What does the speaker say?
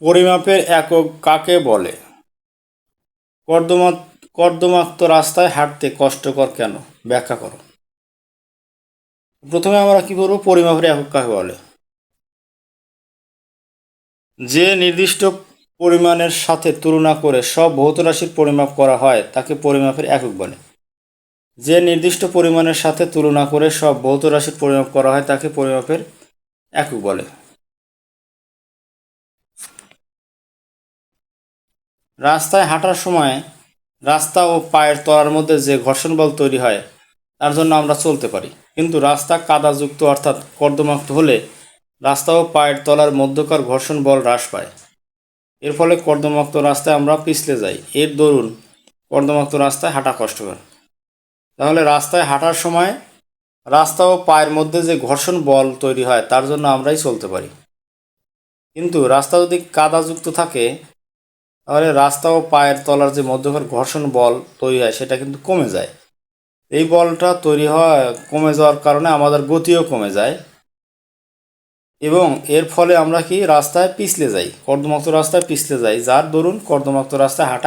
পরিমাপের একক কাকে বলে? কর্দমা কর্দমাক্ত রাস্তায় হাঁটতে কষ্টকর কেন? ব্যাখ্যা করো। প্রথমে আমরা কি করব? পরিমাপের একক কাকে বলে? যে নির্দিষ্ট পরিমাণের সাথে তুলনা করে সব ভৌত রাশির পরিমাপ করা হয়, তাকে পরিমাপের একক বলে। যে নির্দিষ্ট পরিমাণের সাথে তুলনা করে সব ভৌত রাশির পরিমাপ করা হয়, তাকে পরিমাপের একক বলে। রাস্তায় হাঁটার সময় রাস্তা ও পায়ের তলার মধ্যে যে ঘর্ষণ বল তৈরি হয়, তার জন্য আমরা চলতে পারি। কিন্তু রাস্তা কাদাযুক্ত অর্থাৎ কর্দমাক্ত হলে রাস্তা ও পায়ের তলার মধ্যকার ঘর্ষণ বল হ্রাস পায়। এর ফলে কর্দমাক্ত রাস্তায় আমরা পিছলে যাই। এর দরুন কর্দমাক্ত রাস্তায় হাঁটা কষ্টকর। তাহলে রাস্তায় হাঁটার সময় রাস্তা ও পায়ের মধ্যে যে ঘর্ষণ বল তৈরি হয়, তার জন্য আমরাই চলতে পারি। কিন্তু রাস্তা যদি কাদাযুক্ত থাকে তাহলে রাস্তা ও পায়ের তলার যে মধ্যকার ঘর্ষণ বল তৈরি হয়, সেটা কিন্তু কমে যায়। এই বলটা তৈরি হয় কমে যাওয়ার কারণে আমাদের গতিও কমে যায়। এবং এর ফলে আমরা কি রাস্তায় পিছলে যাই, কর্দমাক্ত রাস্তায় পিছলে যাই, যার দরুন কর্দমাক্ত রাস্তায় হাঁটা